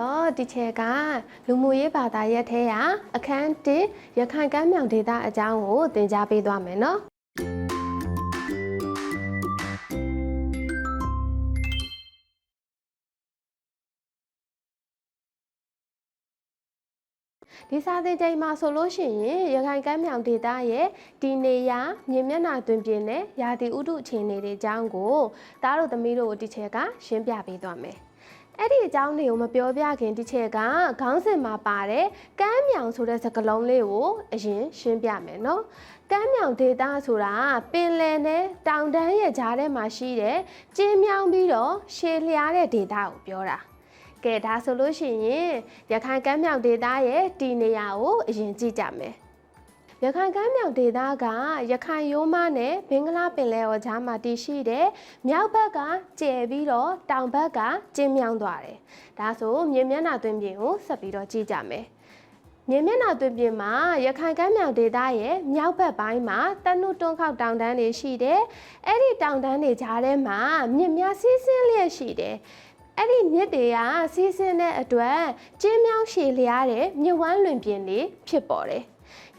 တော့ဒီချက်ကလူမှုရေးဘာသာရပ်ထဲရအခန်း1ရခိုင်ကမ်းမြောင်ဒေသအကြောင်းကိုသင်ကြားပေးသွားမယ်နော်ဒီစာသင်ချိန်မှာဆိုလို့ရှိရင်ရခိုင်ကမ်းမြောင်ဒေသရဲ့ဒီနေရာမြေမျက်နှာတွင်ပြင်နဲ့ရာသီဥတုအခြေအနေတွေအကြောင်းကိုသားတို့သမီးတို့ဒီချက်ကရှင်းပြပေးသွားမယ် အဲ့ဒီအကြောင်းတွေကိုမပြောပြခင်ဒီချက်ကခေါင်းစဉ်မှာပါတဲ့ကမ်းမြောင်ဆိုတဲ့စကားလုံးလေးကိုအရင်ရှင်းပြမယ်နော်ကမ်းမြောင်ဒေသဆိုတာပင်လယ်နဲ့တောင်တန်းရဲ့ကြားထဲမှာရှိတဲ့ကျင်းမြောင်းပြီးတော့ရှည်လျားတဲ့ဒေသကိုပြောတာကဲဒါဆိုလို့ရှိရင်ရခိုင်ကမ်းမြောင်ဒေသရဲ့ဒီနေရာကိုအရင်ကြည့်ကြမယ် ရခိုင်ကမ်းမြောင်ဒေသကရခိုင်ရိုးမနဲ့ဘင်္ဂလားပင်လယ်ော်ကြားမှာတည်ရှိတဲ့မြောက်ဘက်ကကျယ်ပြီးတော့တောင်ဘက်ကကျဉ်းမြောင်းသွားတယ်။ဒါဆိုမြေမျက်နှာသွင်းပြင်ကိုဆက်ပြီးတော့ကြည့်ကြမယ်။မြေမျက်နှာသွင်းပြင်မှာရခိုင်ကမ်းမြောင်ဒေသရဲ့မြောက်ဘက်ပိုင်းမှာတနုတွန်းခေါက်တောင်တန်းတွေရှိတယ်။အဲ့ဒီတောင်တန်းတွေကြားထဲမှာမြစ်များစီးဆင်းလျက်ရှိတယ်။အဲ့ဒီမြစ်တွေကစီးဆင်းတဲ့အတွက်ကျင်းမြောင်းရှည်လျားတဲ့မြစ်ဝမ်းလွင်ပြင်တွေဖြစ်ပေါ်တယ်။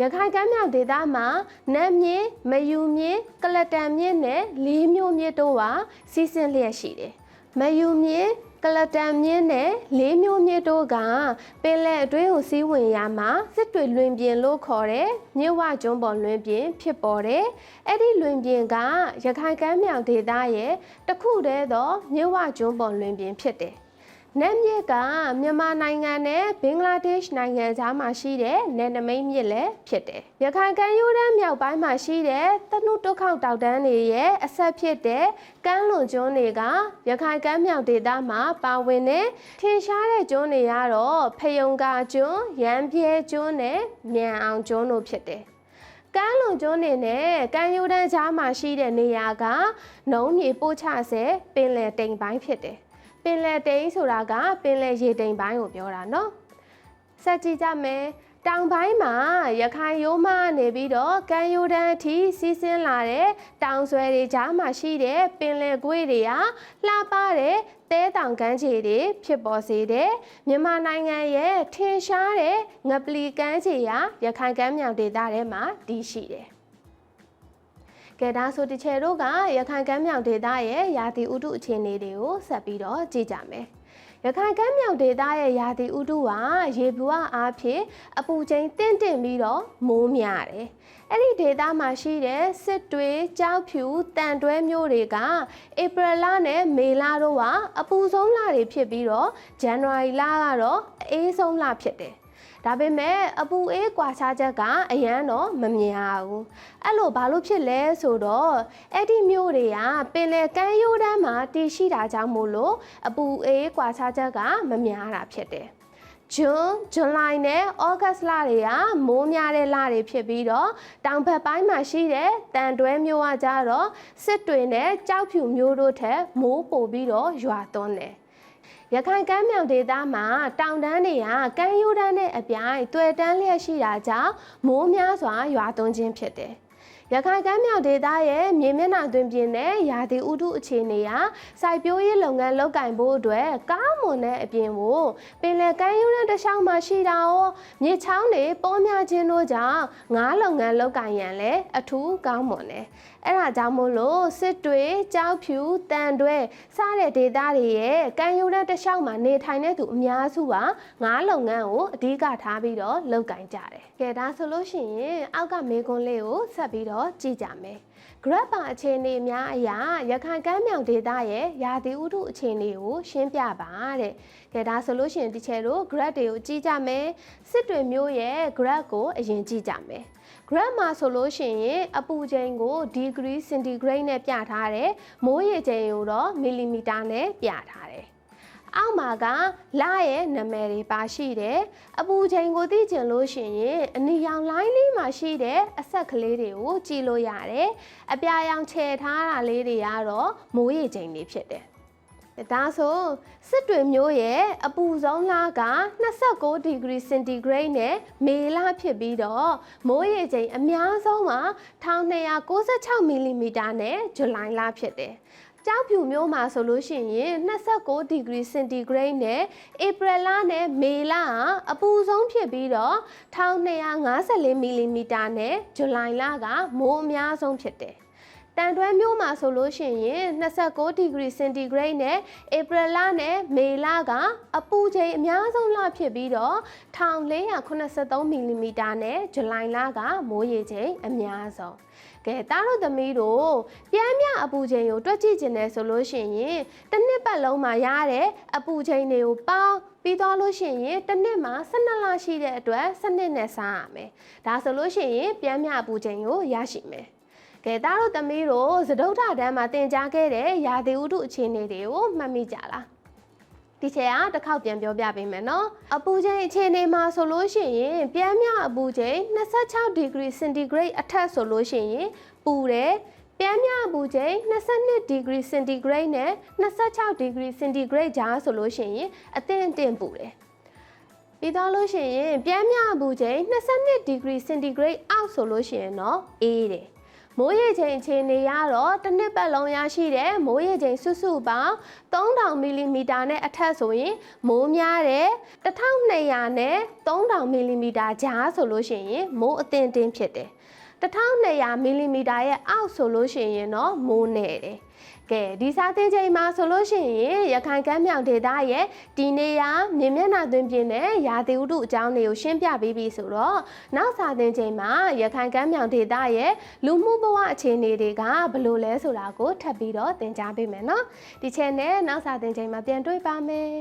ရခိုင်ကမ်းမြောင်ဒေသမှာနတ်မြစ်မယူမြစ်ကလတန်မြစ်နဲ့လေးမျိုးမြစ်တို့ဟာစီးဆင်းလျက်ရှိတယ်။မယူမြစ်ကလတန်မြစ်နဲ့လေးမျိုးမြစ်တို့ကပင်လယ်အတွင်းကိုစီးဝင်ရမှာစစ်တွေလွင်ပြင်လို့ခေါ်တဲ့မြစ်ဝကျွန်းပေါ်လွင်ပြင်ဖြစ်ပေါ်တယ်။အဲ့ဒီလွင်ပြင်ကရခိုင်ကမ်းမြောင်ဒေသရဲ့တစ်ခုတည်းသောမြစ်ဝကျွန်းပေါ်လွင်ပြင်ဖြစ်တယ်။ နတ်မြစ်ကမြန်မာနိုင်ငံနဲ့ဘင်္ဂလားဒေ့ရှ်နိုင်ငံကြားမှာရှိတဲ့နယ်နိမိတ်မြစ်လည်းဖြစ်တယ်။ရခိုင်ကမ်းရိုးတန်းမြောက်ပိုင်းမှာရှိတဲ့တနုတုခောက်တောက်တန်းတွေရဲ့အဆက်ဖြစ်တဲ့ကမ်းလွန်ကျွန်းတွေကရခိုင်ကမ်းမြောင်ဒေသမှာပါဝင်တဲ့ထင်ရှားတဲ့ကျွန်းတွေကတော့ဖယုံကာကျွန်း၊ရမ်းပြဲကျွန်းနဲ့မြန်အောင်ကျွန်းတို့ဖြစ်တယ်။ကမ်းလွန်ကျွန်းနေနဲ့ကမ်းရိုးတန်းကြားမှာရှိတဲ့နေရာကနုံးမြေပို့ချဆဲပင်လယ်တိမ်ပိုင်းဖြစ်တယ်။ ပင်လယ်တိမ်ဆိုတာကပင်လယ်ရေတိမ်ပိုင်းကိုပြောတာနော်။ဆက်ကြည့်ကြမယ်။တောင်ပိုင်းမှာရခိုင်ရိုးမနေပြီးတော့ကမ်းရိုးတန်းအထိစီးဆင်းလာတဲ့တောင်ဆွဲတွေကြားမှာရှိတဲ့ပင်လယ်ကွေ့တွေကလှပတဲ့တဲတောင်ကမ်းခြေတွေဖြစ်ပေါ်စေတဲ့မြန်မာနိုင်ငံရဲ့ထင်ရှားတဲ့ငပလီကမ်းခြေရာရခိုင်ကမ်းမြောင်ဒေသထဲမှာတည်ရှိတယ်။ ကဲဒါဆိုတချေတို့ကရခိုင်ကမ်းမြောင်ဒေသရဲ့ရာသီဥတုအခြေအနေတွေကိုဆက်ပြီးတော့ကြည့်ကြမယ်။ရခိုင်ကမ်းမြောင်ဒေသရဲ့ရာသီဥတုဟာရေဘဝအားဖြင့်အပူချိန်တင့်တင့်ပြီးတော့မိုးများတယ်။အဲ့ဒီဒေသမှာရှိတဲ့စစ်တွေ၊ကြောက်ဖြူ၊တန်တွဲမျိုးတွေကဧပြီလနဲ့မေလတို့ကအပူဆုံးလတွေဖြစ်ပြီးတော့ဇန်နဝါရီလကတော့အအေးဆုံးလဖြစ်တယ်။ ဒါပေမဲ့အပူအေးကွာခြားချက်ကအရန်တော့မမြင်ရဘူးအဲ့လိုဘာလို့ဖြစ်လဲဆိုတော့အဲ့ဒီမျိုးတွေကပင်လယ်ကမ်းရိုးတန်းမှာတည်ရှိတာကြောင့်မို့လို့အပူအေးကွာခြားချက်ကမများတာဖြစ်တယ်ဇွန်ဇူလိုင်နဲ့ဩဂတ်လတွေကမိုးများတဲ့လတွေဖြစ်ပြီးတော့တောင်ဘက်ပိုင်းမှာရှိတဲ့တန်တွဲမျိုးကကြတော့စစ်တွေနဲ့ကြောက်ဖြူမျိုးတို့ထက်မိုးပိုပြီးတော့ရွာသွန်းတယ် ရခိုင်ကမ်းမြောင်ဒေသမှာတောင်တန်းတွေကကမ်းရိုးတန်းနဲ့အပြိုင်တွေ့တန်းလျက်ရှိတာကြောင့်မိုးများစွာရွာသွန်းခြင်းဖြစ်တယ်။ ရခိုင်ကမ်းမြောင်ဒေသရဲ့မြေမျက်နှာသွင်းပြင်နဲ့ရာသီဥတုအခြေအနေဟာစိုက်ပျိုးရေးလုပ်ငန်းလုပ်ကင်ဖို့အတွက်ကောင်းမွန်တဲ့အပြင်ကိုပင်လယ်ကမ်းရိုးတန်းတစ်လျှောက်မှာရှိတာရောမြေချောင်းတွေပေါများခြင်းတို့ကြောင့်ငါးလုပ်ငန်းလုပ်ကင်ရန်လည်းအထူးကောင်းမွန်တယ်။အဲ့ဒါကြောင့်မို့လို့စစ်တွေကြောက်ဖြူတန်တွဲစတဲ့ဒေသတွေရဲ့ကမ်းရိုးတန်းတစ်လျှောက်မှာနေထိုင်တဲ့သူအများစုကငါးလုပ်ငန်းကိုအဓိကထားပြီးတော့လုပ်ကင်ကြတယ်။ကဲဒါဆိုလို့ရှိရင်အောက်ကမေကွန်းလေးကိုဆက်ပြီးတော့ကြည့်ကြမယ်။ grab ပါအခြေအနေများအရာရခိုင်ကမ်းမြောင်ဒေသရဲ့ရာသီဥတုအခြေအနေကိုရှင်းပြပါတဲ့။ကဲဒါဆိုလို့ရှိရင်ဒီချေတို့ grab တွေကိုကြည့်ကြမယ်။စစ်တွေမျိုးရဲ့ grab ကိုအရင်ကြည့်ကြမယ်။ graph မှာဆိုလို့ရှိရင်အပူချိန်ကို degree centigrade နဲ့ပြထားတယ်။မိုးရေချိန်ကိုတော့မီလီမီတာနဲ့ပြထားတယ်။ အောက်မှာကလရဲ့နာမည်တွေပါရှိတယ်။အပူချိန်ကိုသိချင်လို့ရှိရင်အနီရောင်လိုင်းလေးမှာရှိတဲ့အဆက်ကလေးတွေကိုကြည့်လို့ရတယ်။အပြာရောင်ခြယ်ထားတာလေးတွေကတော့မိုးရေချိန်တွေဖြစ်တယ်။ဒါဆိုစစ်တွေမျိုးရဲ့အပူဆုံးလက29ဒီဂရီစင်တီဂရိတ်နဲ့မေလဖြစ်ပြီးတော့မိုးရေချိန်အများဆုံးမှာ1296မီလီမီတာနဲ့ဇူလိုင်လဖြစ်တယ် ကြောက်ဖြူမျိုးမှာဆိုလို့ရှိရင်29ဒီဂရီစင်တီဂရိတ်နဲ့ဧပြီလနဲ့မေလကအပူဆုံးဖြစ်ပြီးတော့1254မီလီမီတာနဲ့ဇူလိုင်လကမိုးအများဆုံးဖြစ်တယ်။ တန်တွဲမျိုးမှာဆိုလို့ရှိရင်29ဒီဂရီစင်တီဂရိတ်နဲ့ဧပြီလနဲ့မေလကအပူချိန်အများဆုံးလဖြစ်ပြီးတော့1483မီလီမီတာနဲ့ဇူလိုင်လကမိုးရေချိန်အများဆုံး။ကဲတားတို့သမီးတို့ပြမ်းမြအပူချိန်ကိုတွက်ကြည့်ကျင်တယ်ဆိုလို့ရှိရင်တစ်နှစ်ပတ်လုံးမှာရတဲ့အပူချိန်တွေကိုပေါင်းပြီးသွားလို့ရှိရင်တစ်နှစ်မှာ12လရှိတဲ့အတွက်စနစ်နဲ့စားရမယ်။ဒါဆိုလို့ရှိရင်ပြမ်းမြအပူချိန်ကိုရရှိမယ်။ ကဲတားတို့သမီးတို့သဒုဋ္ဌတန်းမှာသင်ကြားခဲ့တဲ့ရာသီဥတုအခြေအနေတွေကိုမှတ်မိကြလား။ဒီချက်ကတစ်ခေါက်ပြန်ပြောပြပေးမယ်နော်အပူချိန်အခြေအနေမှာဆိုလို့ရှိရင်ပြမ်းမြအပူချိန်26ဒီဂရီစင်တီဂရိတ်အထက်ဆိုလို့ရှိရင်ပူတယ်ပြမ်းမြအပူချိန်22ဒီဂရီစင်တီဂရိတ်နဲ့26ဒီဂရီစင်တီဂရိတ်ကြားဆိုလို့ရှိရင်အသင့်အင့်ပူတယ်ပြီးတော့လို့ရှိရင်ပြမ်းမြအပူချိန်22ဒီဂရီစင်တီဂရိတ်အောက်ဆိုလို့ရှိရင်တော့အေးတယ် မိုးရေချိန်အခြေအနေရတော့တစ်နှစ်ပတ်လုံးရရှိတဲ့မိုးရေချိန်စုစုပေါင်း3000မီလီမီတာနဲ့အထက်ဆိုရင်မိုးများတယ်1200နဲ့3000မီလီမီတာကြားဆိုလို့ရှိရင်မိုးအသင့်တင်းဖြစ်တယ်1200မီလီမီတာရဲ့အောက်ဆိုလို့ရှိရင်တော့မိုးနေတယ် ကဲဒီစားသင်းချိန်မှာဆိုလို့ရှိရင်ရခိုင်ကမ်းမြောင်ဒေသရဲ့ဒီနေရာမြင်မျက်နှာသွင်းပြင်းတဲ့ရာသီဥတုအကြောင်းတွေကိုရှင်းပြပေးပြီဆိုတော့နောက်စားသင်းချိန်မှာရခိုင်ကမ်းမြောင်ဒေသရဲ့လူမှုဘဝအခြေအနေတွေကဘယ်လိုလဲဆိုတာကိုထပ်ပြီးတော့သင်ကြားပေးမယ်နော်ဒီ channel နောက်စားသင်းချိန်မှာပြန်တွေ့ပါမယ်